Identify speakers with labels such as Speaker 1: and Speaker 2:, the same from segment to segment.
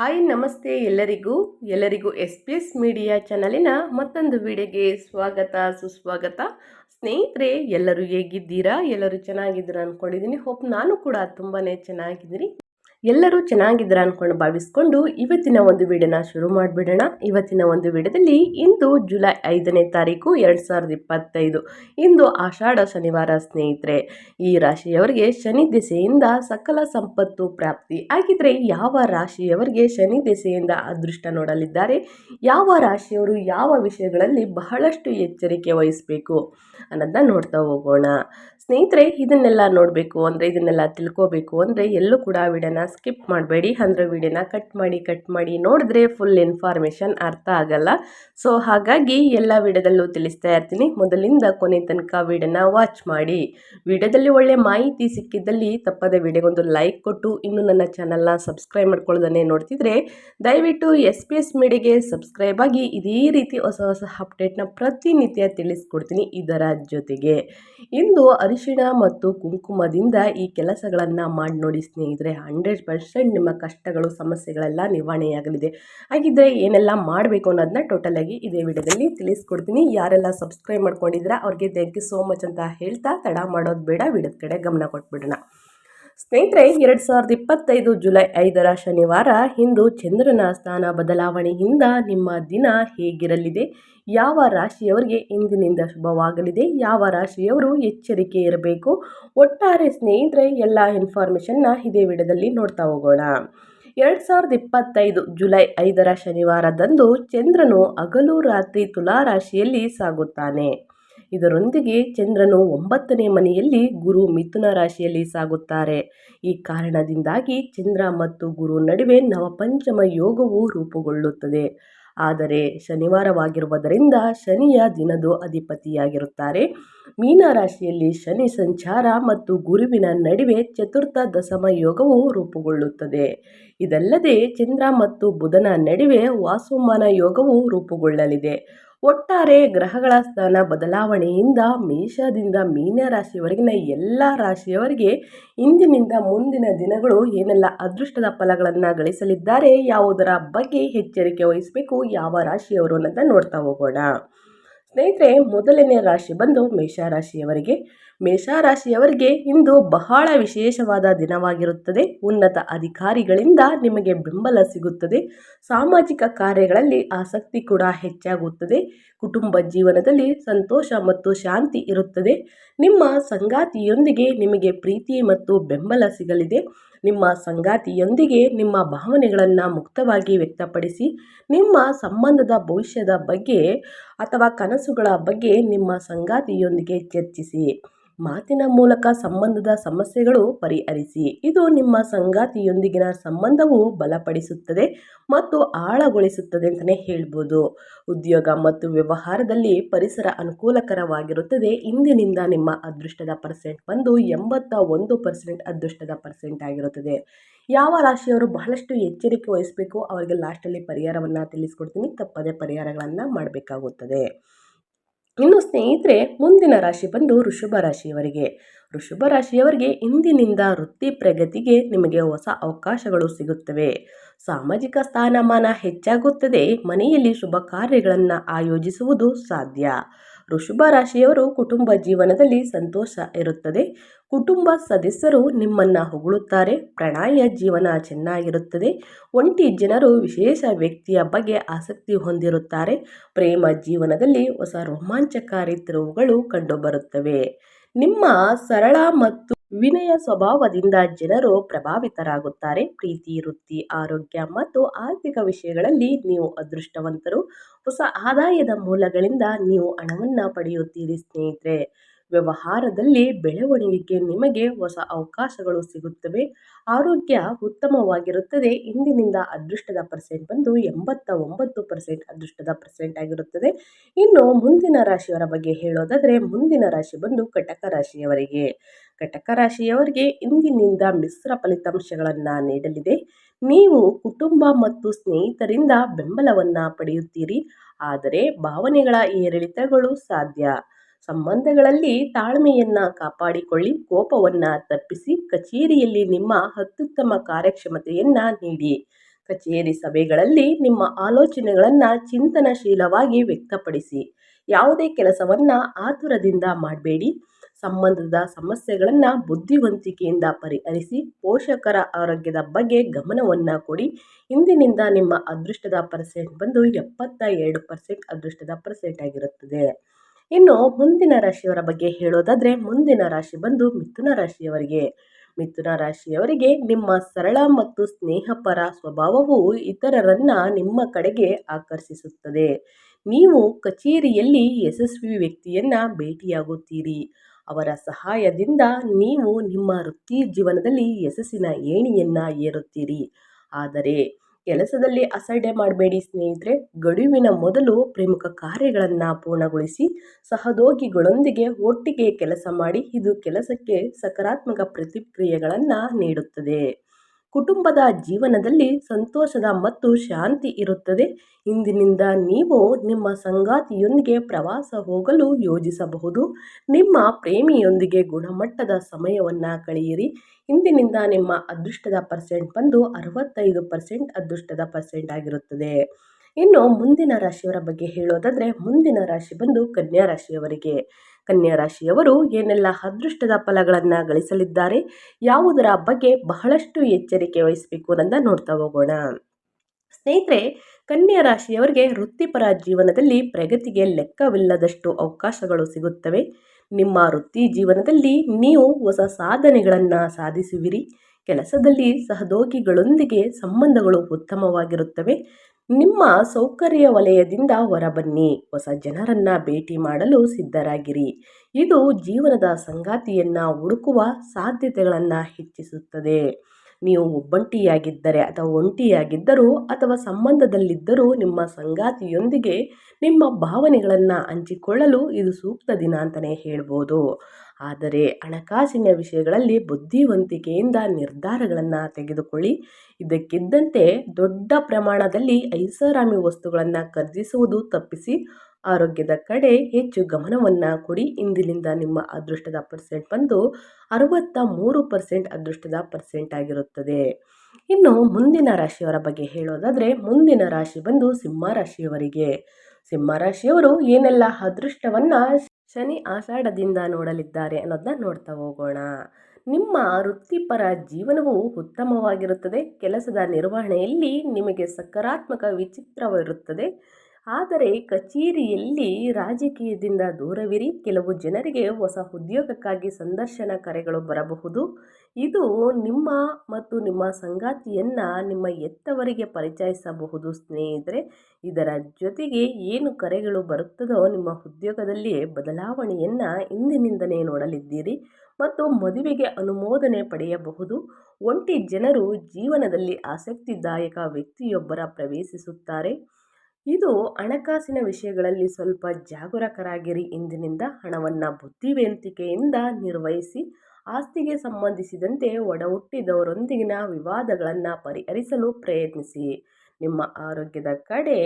Speaker 1: Hi, ನಮಸ್ತೆ ಎಲ್ಲರಿಗೂ. ಎಲ್ಲರಿಗೂ ಎಸ್ ಪಿ ಎಸ್ ಮೀಡಿಯಾ ಚಾನಲಿನ ಮತ್ತೊಂದು ವಿಡಿಯೋಗೆ ಸ್ವಾಗತ, ಸುಸ್ವಾಗತ. ಸ್ನೇಹಿತರೆ, ಎಲ್ಲರೂ ಹೇಗಿದ್ದೀರಾ? ಎಲ್ಲರೂ ಚೆನ್ನಾಗಿದ್ದೀರಾ ಅಂದ್ಕೊಂಡಿದ್ದೀನಿ ಹೋಪ್ ನಾನು ಕೂಡ ತುಂಬಾ ಚೆನ್ನಾಗಿದ್ದೀನಿ. ಎಲ್ಲರೂ ಚೆನ್ನಾಗಿದ್ದೀರಾ ಅಂದ್ಕೊಂಡು ಭಾವಿಸ್ಕೊಂಡು ಇವತ್ತಿನ ಒಂದು ವಿಡಿಯೋನ ಶುರು ಮಾಡಿಬಿಡೋಣ. ಇವತ್ತಿನ ಒಂದು ವಿಡಿಯೋದಲ್ಲಿ ಇಂದು ಜುಲೈ ಐದನೇ ತಾರೀಕು ಎರಡು ಸಾವಿರದ ಇಪ್ಪತ್ತೈದು. ಇಂದು ಆಷಾಢ ಶನಿವಾರ ಸ್ನೇಹಿತರೆ, ಈ ರಾಶಿಯವರಿಗೆ ಶನಿ ದೆಸೆಯಿಂದ ಸಕಲ ಸಂಪತ್ತು ಪ್ರಾಪ್ತಿ ಆಗಿದ್ರೆ ಯಾವ ರಾಶಿಯವರಿಗೆ ಶನಿ ದೆಸೆಯಿಂದ ಅದೃಷ್ಟ ನೋಡಲಿದ್ದಾರೆ? ಯಾವ ರಾಶಿಯವರು ಯಾವ ವಿಷಯಗಳಲ್ಲಿ ಬಹಳಷ್ಟು ಎಚ್ಚರಿಕೆ ವಹಿಸಬೇಕು ಅನ್ನೋದನ್ನ ನೋಡ್ತಾ ಹೋಗೋಣ. ಸ್ನೇಹಿತರೆ, ಇದನ್ನೆಲ್ಲ ನೋಡಬೇಕು, ಅಂದರೆ ಇದನ್ನೆಲ್ಲ ತಿಳ್ಕೋಬೇಕು, ಅಂದರೆ ಎಲ್ಲೂ ಕೂಡ ವಿಡಿಯೋನ ಸ್ಕಿಪ್ ಮಾಡಬೇಡಿ. ಅಂದರೆ ವಿಡಿಯೋನ ಕಟ್ ಮಾಡಿ ಕಟ್ ಮಾಡಿ ನೋಡಿದ್ರೆ ಫುಲ್ ಇನ್ಫಾರ್ಮೇಷನ್ ಅರ್ಥ ಆಗಲ್ಲ. ಸೊ, ಹಾಗಾಗಿ ಎಲ್ಲ ವಿಡಿಯೋದಲ್ಲೂ ತಿಳಿಸ್ತಾ ಇರ್ತೀನಿ. ಮೊದಲಿಂದ ಕೊನೆ ತನಕ ವಿಡಿಯೋನ ವಾಚ್ ಮಾಡಿ. ವಿಡಿಯೋದಲ್ಲಿ ಒಳ್ಳೆ ಮಾಹಿತಿ ಸಿಕ್ಕಿದ್ದಲ್ಲಿ ತಪ್ಪದೆ ವಿಡಿಯೋಗೊಂದು ಲೈಕ್ ಕೊಟ್ಟು, ಇನ್ನು ನನ್ನ ಚಾನಲ್ನ ಸಬ್ಸ್ಕ್ರೈಬ್ ಮಾಡ್ಕೊಳ್ಳೋದನ್ನೇ ನೋಡ್ತಿದ್ರೆ, ದಯವಿಟ್ಟು ಎಸ್ ಪಿ ಎಸ್ ಮೀಡಿಯಾಗೆ ಸಬ್ಸ್ಕ್ರೈಬ್ ಆಗಿ ಇದೇ ರೀತಿ ಹೊಸ ಹೊಸ ಅಪ್ಡೇಟ್ನ ಪ್ರತಿನಿತ್ಯ ತಿಳಿಸ್ಕೊಡ್ತೀನಿ ಇದರ ಜೊತೆಗೆ. ಇಂದು ಅರಿಶಿಣ ಮತ್ತು ಕುಂಕುಮದಿಂದ ಈ ಕೆಲಸಗಳನ್ನು ಮಾಡಿ ನೋಡಿ ಸ್ನೇಹಿತರೆ, ಹಂಡ್ರೆಡ್ ಪರ್ಸೆಂಟ್ ನಿಮ್ಮ ಕಷ್ಟಗಳು, ಸಮಸ್ಯೆಗಳೆಲ್ಲ ನಿವಾರಣೆಯಾಗಲಿದೆ. ಹಾಗಿದ್ದರೆ ಏನೆಲ್ಲ ಮಾಡಬೇಕು ಅನ್ನೋದನ್ನ ಟೋಟಲಾಗಿ ಇದೇ ವಿಡಿಯೋದಲ್ಲಿ ತಿಳಿಸ್ಕೊಡ್ತೀನಿ. ಯಾರೆಲ್ಲ ಸಬ್ಸ್ಕ್ರೈಬ್ ಮಾಡ್ಕೊಂಡಿದ್ರೆ ಅವ್ರಿಗೆ ಥ್ಯಾಂಕ್ ಯು ಸೋ ಮಚ್ ಅಂತ ಹೇಳ್ತಾ ತಡ ಮಾಡೋದು ಬೇಡ, ವಿಡಿಯೋದ ಕಡೆ ಗಮನ ಕೊಟ್ಬಿಡೋಣ. ಸ್ನೇಹಿತರೆ, ಎರಡು ಸಾವಿರದ ಇಪ್ಪತ್ತೈದು ಜುಲೈ ಐದರ ಶನಿವಾರ ಇಂದು ಚಂದ್ರನ ಸ್ಥಾನ ಬದಲಾವಣೆಯಿಂದ ನಿಮ್ಮ ದಿನ ಹೇಗಿರಲಿದೆ? ಯಾವ ರಾಶಿಯವರಿಗೆ ಇಂದಿನಿಂದ ಶುಭವಾಗಲಿದೆ? ಯಾವ ರಾಶಿಯವರು ಎಚ್ಚರಿಕೆ ಇರಬೇಕು? ಒಟ್ಟಾರೆ ಸ್ನೇಹಿತರೆ, ಎಲ್ಲ ಇನ್ಫಾರ್ಮೇಷನ್ನ ಇದೇ ವಿಡದಲ್ಲಿ ನೋಡ್ತಾ ಹೋಗೋಣ. ಎರಡು ಸಾವಿರದ ಇಪ್ಪತ್ತೈದು ಜುಲೈ ಐದರ ಶನಿವಾರದಂದು ಚಂದ್ರನು ಹಗಲು ರಾತ್ರಿ ತುಲಾ ರಾಶಿಯಲ್ಲಿ ಸಾಗುತ್ತಾನೆ. ಇದರೊಂದಿಗೆ ಚಂದ್ರನು ಒಂಬತ್ತನೇ ಮನೆಯಲ್ಲಿ ಗುರು ಮಿಥುನ ರಾಶಿಯಲ್ಲಿ ಸಾಗುತ್ತಾರೆ. ಈ ಕಾರಣದಿಂದಾಗಿ ಚಂದ್ರ ಮತ್ತು ಗುರು ನಡುವೆ ನವಪಂಚಮ ಯೋಗವು ರೂಪುಗೊಳ್ಳುತ್ತದೆ. ಆದರೆ ಶನಿವಾರವಾಗಿರುವುದರಿಂದ ಶನಿಯ ದಿನದು ಅಧಿಪತಿಯಾಗಿರುತ್ತಾರೆ. ಮೀನ ರಾಶಿಯಲ್ಲಿ ಶನಿ ಸಂಚಾರ ಮತ್ತು ಗುರುವಿನ ನಡುವೆ ಚತುರ್ಥ ದಶಮ ಯೋಗವು ರೂಪುಗೊಳ್ಳುತ್ತದೆ. ಇದಲ್ಲದೆ ಚಂದ್ರ ಮತ್ತು ಬುಧನ ನಡುವೆ ವಾಸುಮಾನ ಯೋಗವು ರೂಪುಗೊಳ್ಳಲಿದೆ. ಒಟ್ಟಾರೆ ಗ್ರಹಗಳ ಸ್ಥಾನ ಬದಲಾವಣೆಯಿಂದ ಮೇಷದಿಂದ ಮೀನ ರಾಶಿಯವರೆಗಿನ ಎಲ್ಲ ರಾಶಿಯವರಿಗೆ ಇಂದಿನಿಂದ ಮುಂದಿನ ದಿನಗಳು ಏನೆಲ್ಲ ಅದೃಷ್ಟದ ಫಲಗಳನ್ನು ಗಳಿಸಲಿದ್ದಾರೆ, ಯಾವುದರ ಬಗ್ಗೆ ಎಚ್ಚರಿಕೆ ವಹಿಸಬೇಕು, ಯಾವ ರಾಶಿಯವರು ಅನ್ನೋದನ್ನ ನೋಡ್ತಾ ಹೋಗೋಣ. ಸ್ನೇಹಿತರೆ, ಮೊದಲನೇ ರಾಶಿ ಬಂದು ಮೇಷರಾಶಿಯವರಿಗೆ. ಮೇಷರಾಶಿಯವರಿಗೆ ಇಂದು ಬಹಳ ವಿಶೇಷವಾದ ದಿನವಾಗಿರುತ್ತದೆ. ಉನ್ನತ ಅಧಿಕಾರಿಗಳಿಂದ ನಿಮಗೆ ಬೆಂಬಲ ಸಿಗುತ್ತದೆ. ಸಾಮಾಜಿಕ ಕಾರ್ಯಗಳಲ್ಲಿ ಆಸಕ್ತಿ ಕೂಡ ಹೆಚ್ಚಾಗುತ್ತದೆ. ಕುಟುಂಬ ಜೀವನದಲ್ಲಿ ಸಂತೋಷ ಮತ್ತು ಶಾಂತಿ ಇರುತ್ತದೆ. ನಿಮ್ಮ ಸಂಗಾತಿಯೊಂದಿಗೆ ನಿಮಗೆ ಪ್ರೀತಿ ಮತ್ತು ಬೆಂಬಲ ಸಿಗಲಿದೆ. ನಿಮ್ಮ ಸಂಗಾತಿಯೊಂದಿಗೆ ನಿಮ್ಮ ಭಾವನೆಗಳನ್ನು ಮುಕ್ತವಾಗಿ ವ್ಯಕ್ತಪಡಿಸಿ, ನಿಮ್ಮ ಸಂಬಂಧದ ಭವಿಷ್ಯದ ಬಗ್ಗೆ ಅಥವಾ ಕನಸುಗಳ ಬಗ್ಗೆ ನಿಮ್ಮ ಸಂಗಾತಿಯೊಂದಿಗೆ ಚರ್ಚಿಸಿ. ಮಾತಿನ ಮೂಲಕ ಸಂಬಂಧದ ಸಮಸ್ಯೆಗಳು ಪರಿಹರಿಸಿ. ಇದು ನಿಮ್ಮ ಸಂಗಾತಿಯೊಂದಿಗಿನ ಸಂಬಂಧವು ಬಲಪಡಿಸುತ್ತದೆ ಮತ್ತು ಆಳಗೊಳಿಸುತ್ತದೆ ಅಂತಲೇ ಹೇಳ್ಬೋದು. ಉದ್ಯೋಗ ಮತ್ತು ವ್ಯವಹಾರದಲ್ಲಿ ಪರಿಸರ ಅನುಕೂಲಕರವಾಗಿರುತ್ತದೆ. ಇಂದಿನಿಂದ ನಿಮ್ಮ ಅದೃಷ್ಟದ ಪರ್ಸೆಂಟ್ ಬಂದು ಎಂಬತ್ತ ಒಂದು ಪರ್ಸೆಂಟ್ ಅದೃಷ್ಟದ ಪರ್ಸೆಂಟ್ ಆಗಿರುತ್ತದೆ. ಯಾವ ರಾಶಿಯವರು ಬಹಳಷ್ಟು ಎಚ್ಚರಿಕೆ ವಹಿಸಬೇಕು, ಅವರಿಗೆ ಲಾಸ್ಟಲ್ಲಿ ಪರಿಹಾರವನ್ನು ತಿಳಿಸ್ಕೊಡ್ತೀನಿ. ತಪ್ಪದೇ ಪರಿಹಾರಗಳನ್ನು ಮಾಡಬೇಕಾಗುತ್ತದೆ. ಇನ್ನು ಸ್ನೇಹಿತರೆ, ಮುಂದಿನ ರಾಶಿ ಬಂದು ಋಷಭ ರಾಶಿಯವರಿಗೆ. ಋಷಭ ರಾಶಿಯವರಿಗೆ ಇಂದಿನಿಂದ ವೃತ್ತಿ ಪ್ರಗತಿಗೆ ನಿಮಗೆ ಹೊಸ ಅವಕಾಶಗಳು ಸಿಗುತ್ತವೆ. ಸಾಮಾಜಿಕ ಸ್ಥಾನಮಾನ ಹೆಚ್ಚಾಗುತ್ತದೆ. ಮನೆಯಲ್ಲಿ ಶುಭ ಕಾರ್ಯಗಳನ್ನು ಆಯೋಜಿಸುವುದು ಸಾಧ್ಯ. ಋಷಭ ರಾಶಿಯವರು ಕುಟುಂಬ ಜೀವನದಲ್ಲಿ ಸಂತೋಷ ಇರುತ್ತದೆ. ಕುಟುಂಬ ಸದಸ್ಯರು ನಿಮ್ಮನ್ನು ಹೊಗಳುತ್ತಾರೆ. ಪ್ರಣಯ ಜೀವನ ಚೆನ್ನಾಗಿರುತ್ತದೆ. ಒಂಟಿ ಜನರು ವಿಶೇಷ ವ್ಯಕ್ತಿಯ ಬಗ್ಗೆ ಆಸಕ್ತಿ ಹೊಂದಿರುತ್ತಾರೆ. ಪ್ರೇಮ ಜೀವನದಲ್ಲಿ ಹೊಸ ರೋಮಾಂಚಕಾರಿ ತಿರುವುಗಳು ಕಂಡುಬರುತ್ತವೆ. ನಿಮ್ಮ ಸರಳ ಮತ್ತು ವಿನಯ ಸ್ವಭಾವದಿಂದ ಜನರು ಪ್ರಭಾವಿತರಾಗುತ್ತಾರೆ. ಪ್ರೀತಿ, ವೃತ್ತಿ, ಆರೋಗ್ಯ ಮತ್ತು ಆರ್ಥಿಕ ವಿಷಯಗಳಲ್ಲಿ ನೀವು ಅದೃಷ್ಟವಂತರು. ಹೊಸ ಆದಾಯದ ಮೂಲಗಳಿಂದ ನೀವು ಹಣವನ್ನು ಪಡೆಯುತ್ತೀರಿ ಸ್ನೇಹಿತರೆ. ವ್ಯವಹಾರದಲ್ಲಿ ಬೆಳವಣಿಗೆಗೆ ನಿಮಗೆ ಹೊಸ ಅವಕಾಶಗಳು ಸಿಗುತ್ತವೆ. ಆರೋಗ್ಯ ಉತ್ತಮವಾಗಿರುತ್ತದೆ. ಇಂದಿನಿಂದ ಅದೃಷ್ಟದ ಪರ್ಸೆಂಟ್ ಬಂದು ಎಂಬತ್ತ ಒಂಬತ್ತು ಪರ್ಸೆಂಟ್ ಅದೃಷ್ಟದ ಪರ್ಸೆಂಟ್ ಆಗಿರುತ್ತದೆ. ಇನ್ನು ಮುಂದಿನ ರಾಶಿಯವರ ಬಗ್ಗೆ ಹೇಳೋದಾದರೆ ಮುಂದಿನ ರಾಶಿ ಬಂದು ಕಟಕ ರಾಶಿಯವರಿಗೆ. ಕಟಕ ರಾಶಿಯವರಿಗೆ ಇಂದಿನಿಂದ ಮಿಶ್ರ ಫಲಿತಾಂಶಗಳನ್ನು ನೀಡಲಿದೆ. ನೀವು ಕುಟುಂಬ ಮತ್ತು ಸ್ನೇಹಿತರಿಂದ ಬೆಂಬಲವನ್ನು ಪಡೆಯುತ್ತೀರಿ. ಆದರೆ ಭಾವನೆಗಳ ಏರಿಳಿತಗಳು ಸಾಧ್ಯ. ಸಂಬಂಧಗಳಲ್ಲಿ ತಾಳ್ಮೆಯನ್ನು ಕಾಪಾಡಿಕೊಳ್ಳಿ, ಕೋಪವನ್ನು ತಪ್ಪಿಸಿ, ಕಚೇರಿಯಲ್ಲಿ ನಿಮ್ಮ ಅತ್ಯುತ್ತಮ ಕಾರ್ಯಕ್ಷಮತೆಯನ್ನು ನೀಡಿ. ಕಚೇರಿ ಸಭೆಗಳಲ್ಲಿ ನಿಮ್ಮ ಆಲೋಚನೆಗಳನ್ನು ಚಿಂತನಶೀಲವಾಗಿ ವ್ಯಕ್ತಪಡಿಸಿ. ಯಾವುದೇ ಕೆಲಸವನ್ನು ಆತುರದಿಂದ ಮಾಡಬೇಡಿ. ಸಂಬಂಧದ ಸಮಸ್ಯೆಗಳನ್ನು ಬುದ್ಧಿವಂತಿಕೆಯಿಂದ ಪರಿಹರಿಸಿ ಪೋಷಕರ ಆರೋಗ್ಯದ ಬಗ್ಗೆ ಗಮನವನ್ನು ಕೊಡಿ. ಇಂದಿನಿಂದ ನಿಮ್ಮ ಅದೃಷ್ಟದ ಪರ್ಸೆಂಟ್ ಬಂದು ಎಪ್ಪತ್ತ ಎರಡು ಪರ್ಸೆಂಟ್ ಅದೃಷ್ಟದ ಪರ್ಸೆಂಟ್ ಆಗಿರುತ್ತದೆ. ಇನ್ನು ಮುಂದಿನ ರಾಶಿಯವರ ಬಗ್ಗೆ ಹೇಳೋದಾದರೆ ಮುಂದಿನ ರಾಶಿ ಬಂದು ಮಿಥುನ ರಾಶಿಯವರಿಗೆ. ಮಿಥುನ ರಾಶಿಯವರಿಗೆ ನಿಮ್ಮ ಸರಳ ಮತ್ತು ಸ್ನೇಹಪರ ಸ್ವಭಾವವು ಇತರರನ್ನು ನಿಮ್ಮ ಕಡೆಗೆ ಆಕರ್ಷಿಸುತ್ತದೆ. ನೀವು ಕಚೇರಿಯಲ್ಲಿ ಯಶಸ್ವಿ ವ್ಯಕ್ತಿಯನ್ನು ಭೇಟಿಯಾಗುತ್ತೀರಿ. ಅವರ ಸಹಾಯದಿಂದ ನೀವು ನಿಮ್ಮ ವೃತ್ತಿ ಜೀವನದಲ್ಲಿ ಯಶಸ್ಸಿನ ಏಣಿಯನ್ನು ಏರುತ್ತೀರಿ. ಆದರೆ ಕೆಲಸದಲ್ಲಿ ಅಸಡ್ಡೆ ಮಾಡಬೇಡಿ ಸ್ನೇಹಿತರೆ. ಗಡುವಿನ ಮೊದಲು ಪ್ರಮುಖ ಕಾರ್ಯಗಳನ್ನು ಪೂರ್ಣಗೊಳಿಸಿ ಸಹೋದ್ಯೋಗಿಗಳೊಂದಿಗೆ ಒಟ್ಟಿಗೆ ಕೆಲಸ ಮಾಡಿ ಇದು ಕೆಲಸಕ್ಕೆ ಸಕಾರಾತ್ಮಕ ಪ್ರತಿಕ್ರಿಯೆಗಳನ್ನು ನೀಡುತ್ತದೆ. ಕುಟುಂಬದ ಜೀವನದಲ್ಲಿ ಸಂತೋಷದ ಮತ್ತು ಶಾಂತಿ ಇರುತ್ತದೆ. ಇಂದಿನಿಂದ ನೀವು ನಿಮ್ಮ ಸಂಗಾತಿಯೊಂದಿಗೆ ಪ್ರವಾಸ ಹೋಗಲು ಯೋಜಿಸಬಹುದು. ನಿಮ್ಮ ಪ್ರೇಮಿಯೊಂದಿಗೆ ಗುಣಮಟ್ಟದ ಸಮಯವನ್ನು ಕಳೆಯಿರಿ. ಇಂದಿನಿಂದ ನಿಮ್ಮ ಅದೃಷ್ಟದ ಪರ್ಸೆಂಟ್ ಬಂದು ಅರವತ್ತೈದು ಪರ್ಸೆಂಟ್ ಅದೃಷ್ಟದ ಪರ್ಸೆಂಟ್ ಆಗಿರುತ್ತದೆ. ಇನ್ನು ಮುಂದಿನ ರಾಶಿಯವರ ಬಗ್ಗೆ ಹೇಳೋದಾದರೆ ಮುಂದಿನ ರಾಶಿ ಬಂದು ಕನ್ಯಾ ರಾಶಿಯವರಿಗೆ. ಕನ್ಯಾ ರಾಶಿಯವರು ಏನೆಲ್ಲ ಅದೃಷ್ಟದ ಫಲಗಳನ್ನು ಗಳಿಸಲಿದ್ದಾರೆ, ಯಾವುದರ ಬಗ್ಗೆ ಬಹಳಷ್ಟು ಎಚ್ಚರಿಕೆ ವಹಿಸಬೇಕು ಅನ್ನೋದನ್ನ ನೋಡ್ತಾ ಹೋಗೋಣ. ಸ್ನೇಹಿತರೆ, ಕನ್ಯಾ ರಾಶಿಯವರಿಗೆ ವೃತ್ತಿಪರ ಜೀವನದಲ್ಲಿ ಪ್ರಗತಿಗೆ ಲೆಕ್ಕವಿಲ್ಲದಷ್ಟು ಅವಕಾಶಗಳು ಸಿಗುತ್ತವೆ. ನಿಮ್ಮ ವೃತ್ತಿ ಜೀವನದಲ್ಲಿ ನೀವು ಹೊಸ ಸಾಧನೆಗಳನ್ನು ಸಾಧಿಸುವಿರಿ. ಕೆಲಸದಲ್ಲಿ ಸಹೋದ್ಯೋಗಿಗಳೊಂದಿಗೆ ಸಂಬಂಧಗಳು ಉತ್ತಮವಾಗಿರುತ್ತವೆ. ನಿಮ್ಮ ಸೌಕರ್ಯ ವಲಯದಿಂದ ಹೊರಬನ್ನಿ. ಹೊಸ ಜನರನ್ನು ಭೇಟಿ ಮಾಡಲು ಸಿದ್ಧರಾಗಿರಿ. ಇದು ಜೀವನದ ಸಂಗಾತಿಯನ್ನ ಹುಡುಕುವ ಸಾಧ್ಯತೆಗಳನ್ನು ಹೆಚ್ಚಿಸುತ್ತದೆ. ನೀವು ಒಬ್ಬಂಟಿಯಾಗಿದ್ದರೆ ಅಥವಾ ಒಂಟಿಯಾಗಿದ್ದರೂ ಅಥವಾ ಸಂಬಂಧದಲ್ಲಿದ್ದರೂ ನಿಮ್ಮ ಸಂಗಾತಿಯೊಂದಿಗೆ ನಿಮ್ಮ ಭಾವನೆಗಳನ್ನು ಹಂಚಿಕೊಳ್ಳಲು ಇದು ಸೂಕ್ತ ದಿನ ಅಂತಲೇ ಹೇಳ್ಬೋದು. ಆದರೆ ಹಣಕಾಸಿನ ವಿಷಯಗಳಲ್ಲಿ ಬುದ್ಧಿವಂತಿಕೆಯಿಂದ ನಿರ್ಧಾರಗಳನ್ನು ತೆಗೆದುಕೊಳ್ಳಿ. ಇದಕ್ಕಿದ್ದಂತೆ ದೊಡ್ಡ ಪ್ರಮಾಣದಲ್ಲಿ ಐಷಾರಾಮಿ ವಸ್ತುಗಳನ್ನು ಖರೀದಿಸುವುದು ತಪ್ಪಿಸಿ ಆರೋಗ್ಯದ ಕಡೆ ಹೆಚ್ಚು ಗಮನವನ್ನು ಕೊಡಿ. ಇಂದಿನಿಂದ ನಿಮ್ಮ ಅದೃಷ್ಟದ ಪರ್ಸೆಂಟ್ ಬಂದು ಅರವತ್ತ ಮೂರು ಪರ್ಸೆಂಟ್ ಅದೃಷ್ಟದ ಪರ್ಸೆಂಟ್ ಆಗಿರುತ್ತದೆ. ಇನ್ನು ಮುಂದಿನ ರಾಶಿಯವರ ಬಗ್ಗೆ ಹೇಳೋದಾದರೆ ಮುಂದಿನ ರಾಶಿ ಬಂದು ಸಿಂಹ ರಾಶಿಯವರಿಗೆ. ಸಿಂಹ ರಾಶಿಯವರು ಏನೆಲ್ಲ ಅದೃಷ್ಟವನ್ನು ಶನಿ ಆಷಾಢದಿಂದ ನೋಡಲಿದ್ದಾರೆ ಅನ್ನೋದನ್ನ ನೋಡ್ತಾ ಹೋಗೋಣ. ನಿಮ್ಮ ವೃತ್ತಿಪರ ಜೀವನವು ಉತ್ತಮವಾಗಿರುತ್ತದೆ. ಕೆಲಸದ ನಿರ್ವಹಣೆಯಲ್ಲಿ ನಿಮಗೆ ಸಕಾರಾತ್ಮಕ ವಿಚಿತ್ರವಿರುತ್ತದೆ. ಆದರೆ ಕಚೇರಿಯಲ್ಲಿ ರಾಜಕೀಯದಿಂದ ದೂರವಿರಿ. ಕೆಲವು ಜನರಿಗೆ ಹೊಸ ಉದ್ಯೋಗಕ್ಕಾಗಿ ಸಂದರ್ಶನ ಕರೆಗಳು ಬರಬಹುದು. ಇದು ನಿಮ್ಮ ಮತ್ತು ನಿಮ್ಮ ಸಂಗಾತಿಯನ್ನು ನಿಮ್ಮ ಎತ್ತವರಿಗೆ ಪರಿಚಯಿಸಬಹುದು ಸ್ನೇಹಿತರೆ. ಇದರ ಜೊತೆಗೆ ಏನು ಕರೆಗಳು ಬರುತ್ತದೋ ನಿಮ್ಮ ಉದ್ಯೋಗದಲ್ಲಿ ಬದಲಾವಣೆಯನ್ನು ಇಂದಿನಿಂದಲೇ ನೋಡಲಿದ್ದೀರಿ ಮತ್ತು ಮದುವೆಗೆ ಅನುಮೋದನೆ ಪಡೆಯಬಹುದು. ಒಂಟಿ ಜನರು ಜೀವನದಲ್ಲಿ ಆಸಕ್ತಿದಾಯಕ ವ್ಯಕ್ತಿಯೊಬ್ಬರ ಪ್ರವೇಶಿಸುತ್ತಾರೆ. ಇದು ಹಣಕಾಸಿನ ವಿಷಯಗಳಲ್ಲಿ ಸ್ವಲ್ಪ ಜಾಗರೂಕರಾಗಿರಿ. ಇಂದಿನಿಂದ ಹಣವನ್ನು ಬುದ್ಧಿವಂತಿಕೆಯಿಂದ ನಿರ್ವಹಿಸಿ, ಆಸ್ತಿಗೆ ಸಂಬಂಧಿಸಿದಂತೆ ಒಡಹುಟ್ಟಿದವರೊಂದಿಗಿನ ವಿವಾದಗಳನ್ನು ಪರಿಹರಿಸಲು ಪ್ರಯತ್ನಿಸಿ. ನಿಮ್ಮ ಆರೋಗ್ಯದ ಕಡೆ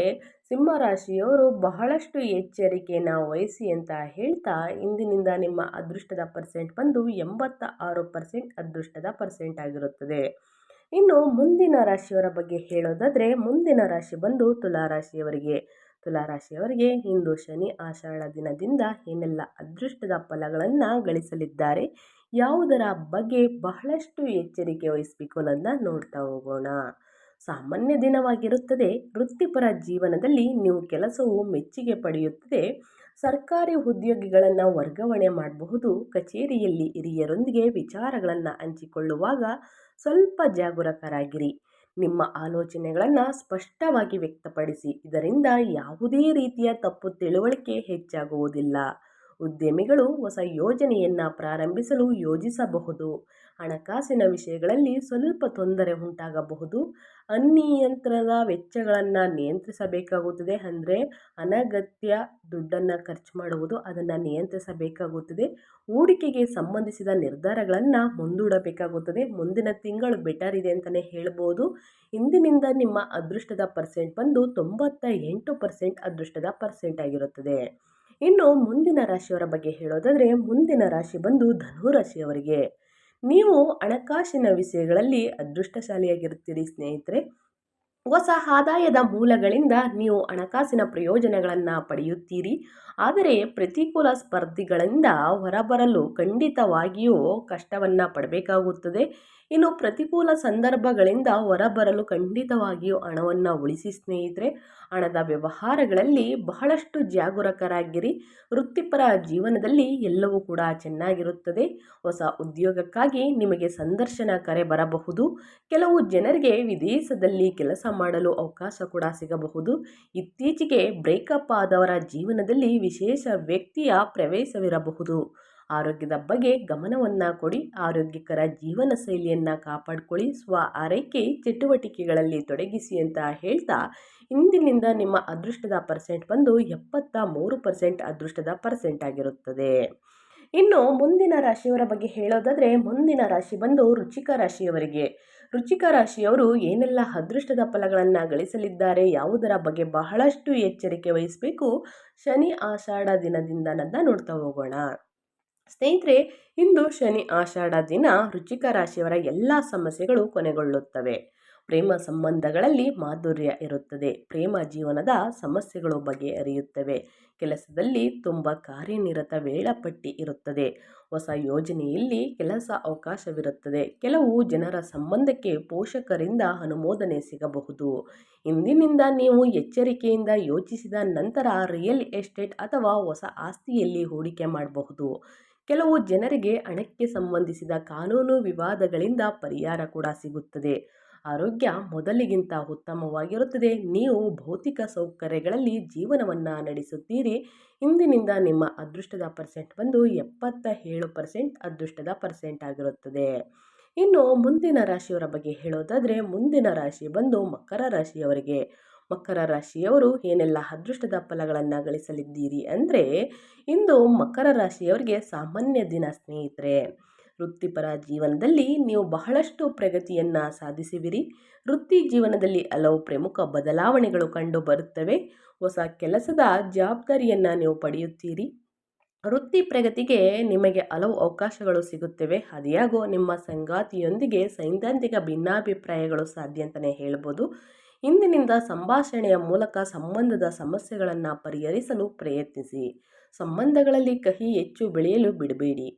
Speaker 1: ಸಿಂಹರಾಶಿಯವರು ಬಹಳಷ್ಟು ಎಚ್ಚರಿಕೆಯನ್ನು ವಹಿಸಿ ಅಂತ ಹೇಳ್ತಾ, ಇಂದಿನಿಂದ ನಿಮ್ಮ ಅದೃಷ್ಟದ ಪರ್ಸೆಂಟ್ ಬಂದು ಎಂಬತ್ತ ಆರು ಪರ್ಸೆಂಟ್ ಅದೃಷ್ಟದ ಪರ್ಸೆಂಟ್ ಆಗಿರುತ್ತದೆ. ಇನ್ನು ಮುಂದಿನ ರಾಶಿಯವರ ಬಗ್ಗೆ ಹೇಳೋದಾದರೆ ಮುಂದಿನ ರಾಶಿ ಬಂದು ತುಲಾ ರಾಶಿಯವರಿಗೆ ತುಲಾ ರಾಶಿಯವರಿಗೆ ಇಂದು ಶನಿ ಆಷಾಢ ದಿನದಿಂದ ಏನೆಲ್ಲ ಅದೃಷ್ಟದ ಫಲಗಳನ್ನು ಗಳಿಸಲಿದ್ದಾರೆ, ಯಾವುದರ ಬಗ್ಗೆ ಬಹಳಷ್ಟು ಎಚ್ಚರಿಕೆ ವಹಿಸಬೇಕು ಅನ್ನೋದನ್ನ ನೋಡ್ತಾ ಹೋಗೋಣ. ಸಾಮಾನ್ಯ ದಿನವಾಗಿರುತ್ತದೆ, ವೃತ್ತಿಪರ ಜೀವನದಲ್ಲಿ ನೀವು ಕೆಲಸವು ಮೆಚ್ಚುಗೆ ಪಡೆಯುತ್ತದೆ, ಸರ್ಕಾರಿ ಉದ್ಯೋಗಿಗಳನ್ನು ವರ್ಗಾವಣೆ ಮಾಡಬಹುದು, ಕಚೇರಿಯಲ್ಲಿ ಹಿರಿಯರೊಂದಿಗೆ ವಿಚಾರಗಳನ್ನು ಹಂಚಿಕೊಳ್ಳುವಾಗ ಸ್ವಲ್ಪ ಜಾಗರೂಕರಾಗಿರಿ. ನಿಮ್ಮ ಆಲೋಚನೆಗಳನ್ನು ಸ್ಪಷ್ಟವಾಗಿ ವ್ಯಕ್ತಪಡಿಸಿ. ಇದರಿಂದ ಯಾವುದೇ ರೀತಿಯ ತಪ್ಪು ತಿಳುವಳಿಕೆ ಹೆಚ್ಚಾಗುವುದಿಲ್ಲ. ಉದ್ಯಮಿಗಳು ಹೊಸ ಯೋಜನೆಯನ್ನು ಪ್ರಾರಂಭಿಸಲು ಯೋಜಿಸಬಹುದು. ಹಣಕಾಸಿನ ವಿಷಯಗಳಲ್ಲಿ ಸ್ವಲ್ಪ ತೊಂದರೆ ಉಂಟಾಗಬಹುದು. ಅನಿಯಂತ್ರಣದ ವೆಚ್ಚಗಳನ್ನು ನಿಯಂತ್ರಿಸಬೇಕಾಗುತ್ತದೆ. ಅಂದರೆ ಅನಗತ್ಯ ದುಡ್ಡನ್ನು ಖರ್ಚು ಮಾಡುವುದು ಅದನ್ನು ನಿಯಂತ್ರಿಸಬೇಕಾಗುತ್ತದೆ. ಹೂಡಿಕೆಗೆ ಸಂಬಂಧಿಸಿದ ನಿರ್ಧಾರಗಳನ್ನು ಮುಂದೂಡಬೇಕಾಗುತ್ತದೆ. ಮುಂದಿನ ತಿಂಗಳು ಬೆಟರ್ ಇದೆ ಅಂತಲೇ ಹೇಳ್ಬೋದು. ಇಂದಿನಿಂದ ನಿಮ್ಮ ಅದೃಷ್ಟದ ಪರ್ಸೆಂಟ್ ಬಂದು ತೊಂಬತ್ತ ಎಂಟು ಪರ್ಸೆಂಟ್ ಅದೃಷ್ಟದ ಪರ್ಸೆಂಟ್ ಆಗಿರುತ್ತದೆ. ಇನ್ನು ಮುಂದಿನ ರಾಶಿಯವರ ಬಗ್ಗೆ ಹೇಳೋದಾದರೆ, ಮುಂದಿನ ರಾಶಿ ಬಂದು ಧನು ರಾಶಿಯವರಿಗೆ. ನೀವು ಹಣಕಾಸಿನ ವಿಷಯಗಳಲ್ಲಿ ಅದೃಷ್ಟಶಾಲಿಯಾಗಿರುತ್ತೀರಿ ಸ್ನೇಹಿತರೆ. ಹೊಸ ಆದಾಯದ ಮೂಲಗಳಿಂದ ನೀವು ಹಣಕಾಸಿನ ಪ್ರಯೋಜನಗಳನ್ನು ಪಡೆಯುತ್ತೀರಿ. ಆದರೆ ಪ್ರತಿಕೂಲ ಸ್ಪರ್ಧಿಗಳಿಂದ ಹೊರಬರಲು ಖಂಡಿತವಾಗಿಯೂ ಕಷ್ಟವನ್ನು ಪಡಬೇಕಾಗುತ್ತದೆ. ಇನ್ನು ಪ್ರತಿಕೂಲ ಸಂದರ್ಭಗಳಿಂದ ಹೊರಬರಲು ಖಂಡಿತವಾಗಿಯೂ ಹಣವನ್ನು ಉಳಿಸಿ ಸ್ನೇಹಿತರೆ, ಹಣದ ವ್ಯವಹಾರಗಳಲ್ಲಿ ಬಹಳಷ್ಟು ಜಾಗರೂಕರಾಗಿರಿ. ವೃತ್ತಿಪರ ಜೀವನದಲ್ಲಿ ಎಲ್ಲವೂ ಕೂಡ ಚೆನ್ನಾಗಿರುತ್ತದೆ. ಹೊಸ ಉದ್ಯೋಗಕ್ಕಾಗಿ ನಿಮಗೆ ಸಂದರ್ಶನ ಕರೆ ಬರಬಹುದು. ಕೆಲವು ಜನರಿಗೆ ವಿದೇಶದಲ್ಲಿ ಕೆಲಸ ಮಾಡಲು ಅವಕಾಶ ಕೂಡ ಸಿಗಬಹುದು. ಇತ್ತೀಚೆಗೆ ಬ್ರೇಕಪ್ ಆದವರ ಜೀವನದಲ್ಲಿ ವಿಶೇಷ ವ್ಯಕ್ತಿಯ ಪ್ರವೇಶವಿರಬಹುದು. ಆರೋಗ್ಯದ ಬಗ್ಗೆ ಗಮನವನ್ನು ಕೊಡಿ. ಆರೋಗ್ಯಕರ ಜೀವನ ಶೈಲಿಯನ್ನು ಕಾಪಾಡಿಕೊಳ್ಳಿ. ಸ್ವ ಆರೈಕೆ, ಚಟುವಟಿಕೆಗಳಲ್ಲಿ ತೊಡಗಿಸಿ ಅಂತ ಹೇಳ್ತಾ, ಇಂದಿನಿಂದ ನಿಮ್ಮ ಅದೃಷ್ಟದ ಪರ್ಸೆಂಟ್ ಬಂದು ಎಪ್ಪತ್ತ ಮೂರು ಪರ್ಸೆಂಟ್ ಅದೃಷ್ಟದ ಪರ್ಸೆಂಟ್ ಆಗಿರುತ್ತದೆ. ಇನ್ನು ಮುಂದಿನ ರಾಶಿಯವರ ಬಗ್ಗೆ ಹೇಳೋದಾದರೆ, ಮುಂದಿನ ರಾಶಿ ಬಂದು ರುಚಿಕ ರಾಶಿಯವರಿಗೆ. ರುಚಿಕ ರಾಶಿಯವರು ಏನೆಲ್ಲ ಅದೃಷ್ಟದ ಫಲಗಳನ್ನು ಗಳಿಸಲಿದ್ದಾರೆ ಯಾವುದರ ಬಗ್ಗೆ ಬಹಳಷ್ಟು ಎಚ್ಚರಿಕೆ ವಹಿಸಬೇಕು. ಶನಿ ಆಷಾಢ ದಿನದಿಂದ ನೋಡ್ತಾ ಹೋಗೋಣ. ಸ್ನೇಹಿತರೆ, ಇಂದು ಶನಿ ಆಷಾಢ ದಿನ ರುಚಿಕ ರಾಶಿಯವರ ಎಲ್ಲ ಸಮಸ್ಯೆಗಳು ಕೊನೆಗೊಳ್ಳುತ್ತವೆ. ಪ್ರೇಮ ಸಂಬಂಧಗಳಲ್ಲಿ ಮಾಧುರ್ಯ ಇರುತ್ತದೆ. ಪ್ರೇಮ ಜೀವನದ ಸಮಸ್ಯೆಗಳು ಬಗೆಹರಿಯುತ್ತವೆ. ಕೆಲಸದಲ್ಲಿ ತುಂಬ ಕಾರ್ಯನಿರತ ವೇಳಾಪಟ್ಟಿ ಇರುತ್ತದೆ. ಹೊಸ ಯೋಜನೆಯಲ್ಲಿ ಕೆಲಸ ಅವಕಾಶವಿರುತ್ತದೆ. ಕೆಲವು ಜನರ ಸಂಬಂಧಕ್ಕೆ ಪೋಷಕರಿಂದ ಅನುಮೋದನೆ ಸಿಗಬಹುದು. ಇಂದಿನಿಂದ ನೀವು ಎಚ್ಚರಿಕೆಯಿಂದ ಯೋಚಿಸಿದ ನಂತರ ರಿಯಲ್ ಎಸ್ಟೇಟ್ ಅಥವಾ ಹೊಸ ಆಸ್ತಿಯಲ್ಲಿ ಹೂಡಿಕೆ ಮಾಡಬಹುದು. ಕೆಲವು ಜನರಿಗೆ ಹಣಕ್ಕೆ ಸಂಬಂಧಿಸಿದ ಕಾನೂನು ವಿವಾದಗಳಿಂದ ಪರಿಹಾರ ಕೂಡ ಸಿಗುತ್ತದೆ. ಆರೋಗ್ಯ ಮೊದಲಿಗಿಂತ ಉತ್ತಮವಾಗಿರುತ್ತದೆ. ನೀವು ಭೌತಿಕ ಸೌಕರ್ಯಗಳಲ್ಲಿ ಜೀವನವನ್ನು ನಡೆಸುತ್ತೀರಿ. ಇಂದಿನಿಂದ ನಿಮ್ಮ ಅದೃಷ್ಟದ ಪರ್ಸೆಂಟ್ ಬಂದು ಎಪ್ಪತ್ತ ಏಳು ಪರ್ಸೆಂಟ್ ಅದೃಷ್ಟದ ಪರ್ಸೆಂಟ್ ಆಗಿರುತ್ತದೆ. ಇನ್ನು ಮುಂದಿನ ರಾಶಿಯವರ ಬಗ್ಗೆ ಹೇಳೋದಾದರೆ, ಮುಂದಿನ ರಾಶಿ ಬಂದು ಮಕರ ರಾಶಿಯವರಿಗೆ. ಮಕರ ರಾಶಿಯವರು ಏನೆಲ್ಲ ಅದೃಷ್ಟದ ಫಲಗಳನ್ನು ಗಳಿಸಲಿದ್ದೀರಿ ಅಂದರೆ, ಇಂದು ಮಕರ ರಾಶಿಯವರಿಗೆ ಸಾಮಾನ್ಯ ದಿನ ಸ್ನೇಹಿತರೆ. ವೃತ್ತಿಪರ ಜೀವನದಲ್ಲಿ ನೀವು ಬಹಳಷ್ಟು ಪ್ರಗತಿಯನ್ನು ಸಾಧಿಸುವಿರಿ ವೃತ್ತಿ ಜೀವನದಲ್ಲಿ ಹಲವು ಪ್ರಮುಖ ಬದಲಾವಣೆಗಳು ಕಂಡು ಬರುತ್ತವೆ. ಹೊಸ ಕೆಲಸದ ಜವಾಬ್ದಾರಿಯನ್ನು ನೀವು ಪಡೆಯುತ್ತೀರಿ. ವೃತ್ತಿ ಪ್ರಗತಿಗೆ ನಿಮಗೆ ಹಲವು ಅವಕಾಶಗಳು ಸಿಗುತ್ತವೆ. ಅದ್ಯಾಗೋ ನಿಮ್ಮ ಸಂಗಾತಿಯೊಂದಿಗೆ ಸೈದ್ಧಾಂತಿಕ ಭಿನ್ನಾಭಿಪ್ರಾಯಗಳು ಸಾಧ್ಯ ಅಂತಲೇ ಹೇಳ್ಬೋದು. ಇಂದಿನಿಂದ ಸಂಭಾಷಣೆಯ ಮೂಲಕ ಸಂಬಂಧದ ಸಮಸ್ಯೆಗಳನ್ನು ಪರಿಹರಿಸಲು ಪ್ರಯತ್ನಿಸಿ. ಸಂಬಂಧಗಳಲ್ಲಿ ಕಹಿ ಹೆಚ್ಚು ಬೆಳೆಯಲು ಬಿಡಬೇಡಿ.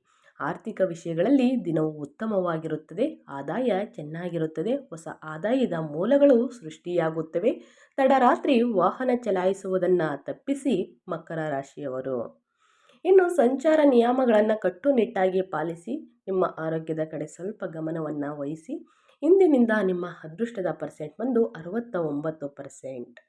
Speaker 1: ಆರ್ಥಿಕ ವಿಷಯಗಳಲ್ಲಿ ದಿನವು ಉತ್ತಮವಾಗಿರುತ್ತದೆ, ಆದಾಯ ಚೆನ್ನಾಗಿರುತ್ತದೆ, ಹೊಸ ಆದಾಯದ ಮೂಲಗಳು ಸೃಷ್ಟಿಯಾಗುತ್ತವೆ. ತಡರಾತ್ರಿ ವಾಹನ ಚಲಾಯಿಸುವುದನ್ನು ತಪ್ಪಿಸಿ ಮಕರ ರಾಶಿಯವರು. ಇನ್ನು ಸಂಚಾರ ನಿಯಮಗಳನ್ನು ಕಟ್ಟುನಿಟ್ಟಾಗಿ ಪಾಲಿಸಿ, ನಿಮ್ಮ ಆರೋಗ್ಯದ ಕಡೆ ಸ್ವಲ್ಪ ಗಮನವನ್ನು ವಹಿಸಿ. ಇಂದಿನಿಂದ ನಿಮ್ಮ ಅದೃಷ್ಟದ ಪರ್ಸೆಂಟ್ ಬಂದು ಅರವತ್ತ ಒಂಬತ್ತು ಪರ್ಸೆಂಟ್.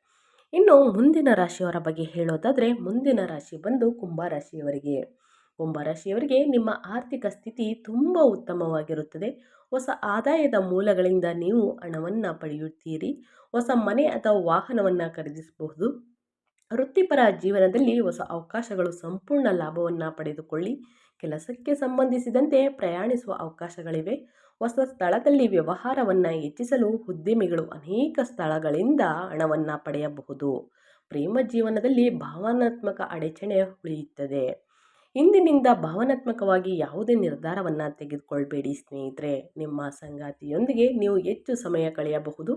Speaker 1: ಇನ್ನು ಮುಂದಿನ ರಾಶಿಯವರ ಬಗ್ಗೆ ಹೇಳೋದಾದರೆ, ಮುಂದಿನ ರಾಶಿ ಬಂದು ಕುಂಭರಾಶಿಯವರಿಗೆ ಕುಂಭರಾಶಿಯವರಿಗೆ ನಿಮ್ಮ ಆರ್ಥಿಕ ಸ್ಥಿತಿ ತುಂಬ ಉತ್ತಮವಾಗಿರುತ್ತದೆ. ಹೊಸ ಆದಾಯದ ಮೂಲಗಳಿಂದ ನೀವು ಹಣವನ್ನು ಪಡೆಯುತ್ತೀರಿ. ಹೊಸ ಮನೆ ಅಥವಾ ವಾಹನವನ್ನು ಖರೀದಿಸಬಹುದು. ವೃತ್ತಿಪರ ಜೀವನದಲ್ಲಿ ಹೊಸ ಅವಕಾಶಗಳು ಸಂಪೂರ್ಣ ಲಾಭವನ್ನು ಪಡೆದುಕೊಳ್ಳಿ. ಕೆಲಸಕ್ಕೆ ಸಂಬಂಧಿಸಿದಂತೆ ಪ್ರಯಾಣಿಸುವ ಅವಕಾಶಗಳಿವೆ. ಹೊಸ ಸ್ಥಳದಲ್ಲಿ ವ್ಯವಹಾರವನ್ನು ಹೆಚ್ಚಿಸಲು ಉದ್ಯಮಿಗಳು ಅನೇಕ ಸ್ಥಳಗಳಿಂದ ಹಣವನ್ನು ಪಡೆಯಬಹುದು. ಪ್ರೇಮ ಜೀವನದಲ್ಲಿ ಭಾವನಾತ್ಮಕ ಅಡಚಣೆ ಉಳಿಯುತ್ತದೆ. ಇಂದಿನಿಂದ ಭಾವನಾತ್ಮಕವಾಗಿ ಯಾವುದೇ ನಿರ್ಧಾರವನ್ನು ತೆಗೆದುಕೊಳ್ಬೇಡಿ ಸ್ನೇಹಿತರೆ. ನಿಮ್ಮ ಸಂಗಾತಿಯೊಂದಿಗೆ ನೀವು ಹೆಚ್ಚು ಸಮಯ ಕಳೆಯಬಹುದು,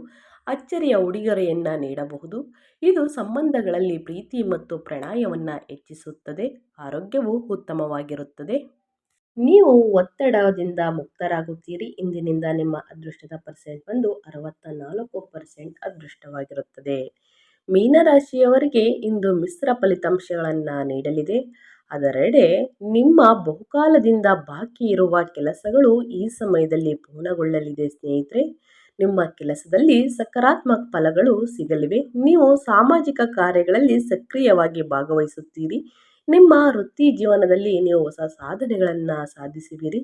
Speaker 1: ಅಚ್ಚರಿಯ ಉಡುಗೊರೆಯನ್ನು ನೀಡಬಹುದು. ಇದು ಸಂಬಂಧಗಳಲ್ಲಿ ಪ್ರೀತಿ ಮತ್ತು ಪ್ರಣಯವನ್ನು ಹೆಚ್ಚಿಸುತ್ತದೆ, ಆರೋಗ್ಯವು ಉತ್ತಮವಾಗಿರುತ್ತದೆ. ನೀವು ಒತ್ತಡದಿಂದ ಮುಕ್ತರಾಗುತ್ತೀರಿ. ಇಂದಿನಿಂದ ನಿಮ್ಮ ಅದೃಷ್ಟದ ಪರ್ಸೆಂಟ್ ಬಂದು ಅರವತ್ತ ನಾಲ್ಕು ಪರ್ಸೆಂಟ್ ಅದೃಷ್ಟವಾಗಿರುತ್ತದೆ. ಮೀನರಾಶಿಯವರಿಗೆ ಇಂದು ಮಿಶ್ರ ಫಲಿತಾಂಶಗಳನ್ನು ನೀಡಲಿದೆ. ಅದರೆಡೆ ನಿಮ್ಮ ಬಹುಕಾಲದಿಂದ ಬಾಕಿ ಇರುವ ಕೆಲಸಗಳು ಈ ಸಮಯದಲ್ಲಿ ಪೂರ್ಣಗೊಳ್ಳಲಿದೆ ಸ್ನೇಹಿತರೆ. ನಿಮ್ಮ ಕೆಲಸದಲ್ಲಿ ಸಕಾರಾತ್ಮಕ ಫಲಗಳು ಸಿಗಲಿವೆ. ನೀವು ಸಾಮಾಜಿಕ ಕಾರ್ಯಗಳಲ್ಲಿ ಸಕ್ರಿಯವಾಗಿ ಭಾಗವಹಿಸುತ್ತೀರಿ. ನಿಮ್ಮ ವೃತ್ತಿ ಜೀವನದಲ್ಲಿ ನೀವು ಹೊಸ ಸಾಧನೆಗಳನ್ನು ಸಾಧಿಸುವಿರಿ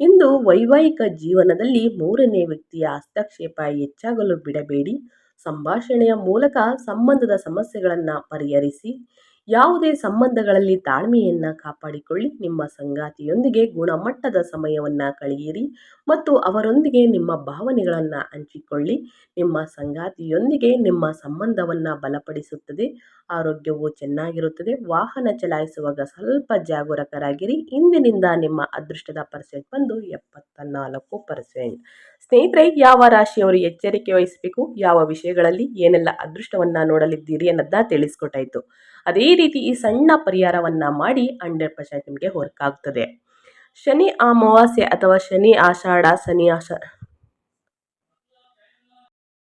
Speaker 1: ಇಂದು ವೈವಾಹಿಕ ಜೀವನದಲ್ಲಿ ಮೂರನೇ ವ್ಯಕ್ತಿಯ ಹಸ್ತಕ್ಷೇಪ ಹೆಚ್ಚಾಗಲು ಬಿಡಬೇಡಿ. ಸಂಭಾಷಣೆಯ ಮೂಲಕ ಸಂಬಂಧದ ಸಮಸ್ಯೆಗಳನ್ನು ಪರಿಹರಿಸಿ. ಯಾವುದೇ ಸಂಬಂಧಗಳಲ್ಲಿ ತಾಳ್ಮೆಯನ್ನು ಕಾಪಾಡಿಕೊಳ್ಳಿ. ನಿಮ್ಮ ಸಂಗಾತಿಯೊಂದಿಗೆ ಗುಣಮಟ್ಟದ ಸಮಯವನ್ನು ಕಳೆಯಿರಿ ಮತ್ತು ಅವರೊಂದಿಗೆ ನಿಮ್ಮ ಭಾವನೆಗಳನ್ನು ಹಂಚಿಕೊಳ್ಳಿ. ನಿಮ್ಮ ಸಂಗಾತಿಯೊಂದಿಗೆ ನಿಮ್ಮ ಸಂಬಂಧವನ್ನು ಬಲಪಡಿಸುತ್ತದೆ. ಆರೋಗ್ಯವು ಚೆನ್ನಾಗಿರುತ್ತದೆ. ವಾಹನ ಚಲಾಯಿಸುವಾಗ ಸ್ವಲ್ಪ ಜಾಗರೂಕರಾಗಿರಿ. ಇಂದಿನಿಂದ ನಿಮ್ಮ ಅದೃಷ್ಟದ ಪರ್ಸೆಂಟ್ ಬಂದು ಎಪ್ಪತ್ತ ನಾಲ್ಕು ಪರ್ಸೆಂಟ್. ಸ್ನೇಹಿತರೆ, ಯಾವ ರಾಶಿಯವರು ಎಚ್ಚರಿಕೆ ವಹಿಸಬೇಕು? ಯಾವ ವಿಷಯಗಳಲ್ಲಿ ಏನೆಲ್ಲ ಅದೃಷ್ಟವನ್ನು ನೋಡಲಿದ್ದೀರಿ ಅನ್ನೋದನ್ನ ತಿಳಿಸ್ಕೊಟ್ಟಾಯಿತು. ಅದೇ ರೀತಿ ಈ ಸಣ್ಣ ಪರಿಹಾರವನ್ನು ಮಾಡಿ ಹಂಡ್ರೆಡ್ ಪರ್ಸೆಂಟ್ ನಿಮಗೆ ವರ್ಕ್ ಆಗ್ತದೆ. ಶನಿ ಅಮಾವಾಸ್ಯೆ ಅಥವಾ ಶನಿ ಆಷಾಢ, ಶನಿ ಆಷ,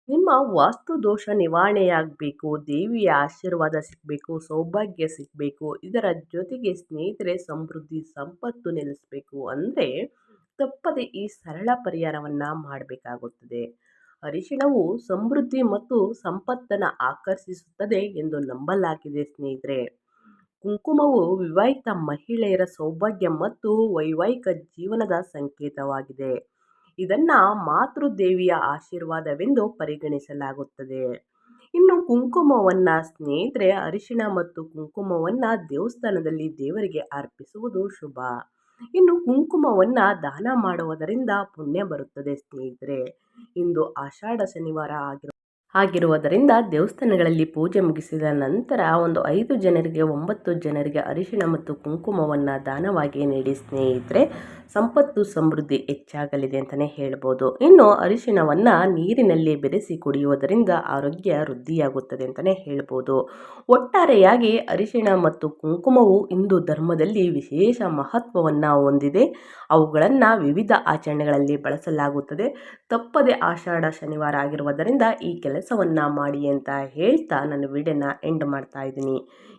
Speaker 1: ನಿಮ್ಮ ವಾಸ್ತು ದೋಷ ನಿವಾರಣೆಯಾಗಬೇಕು, ದೇವಿಯ ಆಶೀರ್ವಾದ ಸಿಗಬೇಕು, ಸೌಭಾಗ್ಯ ಸಿಗಬೇಕು, ಇದರ ಜೊತೆಗೆ ಸ್ನೇಹಿತರೆ ಸಮೃದ್ಧಿ, ಸಂಪತ್ತು ನೆಲೆಸಬೇಕು. ಅಂದರೆ ತಪ್ಪದೆ ಈ ಸರಳ ಪರಿಹಾರವನ್ನು ಮಾಡಬೇಕಾಗುತ್ತದೆ. ಅರಿಶಿಣವು ಸಮೃದ್ಧಿ ಮತ್ತು ಸಂಪತ್ತನ್ನು ಆಕರ್ಷಿಸುತ್ತದೆ ಎಂದು ನಂಬಲಾಗಿದೆ ಸ್ನೇಹಿತರೆ. ಕುಂಕುಮವು ವಿವಾಹಿತ ಮಹಿಳೆಯರ ಸೌಭಾಗ್ಯ ಮತ್ತು ವೈವಾಹಿಕ ಜೀವನದ ಸಂಕೇತವಾಗಿದೆ. ಇದನ್ನು ಮಾತೃದೇವಿಯ ಆಶೀರ್ವಾದವೆಂದು ಪರಿಗಣಿಸಲಾಗುತ್ತದೆ. ಇನ್ನು ಕುಂಕುಮವನ್ನು ಸ್ನೇಹಿತರೆ, ಅರಿಶಿಣ ಮತ್ತು ಕುಂಕುಮವನ್ನು ದೇವಸ್ಥಾನದಲ್ಲಿ ದೇವರಿಗೆ ಅರ್ಪಿಸುವುದು ಶುಭ. ಇನ್ನು ಕುಂಕುಮವನ್ನು ದಾನ ಮಾಡುವುದರಿಂದ ಪುಣ್ಯ ಬರುತ್ತದೆ ಸ್ನೇಹಿತರೆ. ಇಂದು ಆಷಾಢ ಶನಿವಾರ ಆಗಿರೋ ಆಗಿರುವುದರಿಂದ ದೇವಸ್ಥಾನಗಳಲ್ಲಿ ಪೂಜೆ ಮುಗಿಸಿದ ನಂತರ ಒಂದು ಐದು ಜನರಿಗೆ, ಒಂಬತ್ತು ಜನರಿಗೆ ಅರಿಶಿಣ ಮತ್ತು ಕುಂಕುಮವನ್ನು ದಾನವಾಗಿ ನೀಡಿ ಸ್ನೇಹಿತರೆ, ಸಂಪತ್ತು ಸಮೃದ್ಧಿ ಹೆಚ್ಚಾಗಲಿದೆ ಅಂತಲೇ ಹೇಳ್ಬೋದು. ಇನ್ನು ಅರಿಶಿಣವನ್ನು ನೀರಿನಲ್ಲಿ ಬೆರೆಸಿ ಕುಡಿಯುವುದರಿಂದ ಆರೋಗ್ಯ ವೃದ್ಧಿಯಾಗುತ್ತದೆ ಅಂತಲೇ ಹೇಳ್ಬೋದು. ಒಟ್ಟಾರೆಯಾಗಿ ಅರಿಶಿಣ ಮತ್ತು ಕುಂಕುಮವು ಹಿಂದೂ ಧರ್ಮದಲ್ಲಿ ವಿಶೇಷ ಮಹತ್ವವನ್ನು ಹೊಂದಿದೆ. ಅವುಗಳನ್ನು ವಿವಿಧ ಆಚರಣೆಗಳಲ್ಲಿ ಬಳಸಲಾಗುತ್ತದೆ. ತಪ್ಪದೆ ಆಷಾಢ ಶನಿವಾರ ಆಗಿರುವುದರಿಂದ ಈ ಕೆಲಸವನ್ನು ಮಾಡಿ ಅಂತ ಹೇಳ್ತಾ ನನ್ನ ವಿಡಿಯೋನ ಎಂಡ್ ಮಾಡ್ತಾ ಇದ್ದೀನಿ.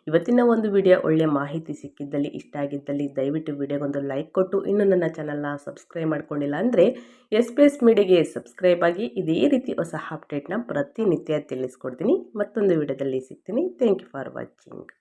Speaker 1: ಇವತ್ತಿನ ಒಂದು ವಿಡಿಯೋ ಒಳ್ಳೆಯ ಮಾಹಿತಿ ಸಿಕ್ಕಿದ್ದಲ್ಲಿ, ಇಷ್ಟ ಆಗಿದ್ದಲ್ಲಿ ದಯವಿಟ್ಟು ವಿಡಿಯೋಗೊಂದು ಲೈಕ್ ಕೊಟ್ಟು, ಇನ್ನು ನನ್ನ ಚಾನಲ್ನ ಸಬ್ಸ್ಕ್ರೈಬ್ ಮಾಡ್ಕೊಂಡಿಲ್ಲ ಅಂದರೆ ಎಸ್ ಪಿ ಎಸ್ ಮೀಡಿಯಾಗೆ ಸಬ್ಸ್ಕ್ರೈಬ್ ಆಗಿ ಇದೇ ರೀತಿ ಹೊಸ ಅಪ್ಡೇಟ್ನ ಪ್ರತಿನಿತ್ಯ ತಿಳಿಸ್ಕೊಡ್ತೀನಿ. ಮತ್ತೊಂದು ವಿಡಿಯೋದಲ್ಲಿ ಸಿಗ್ತೀನಿ. Thank you for watching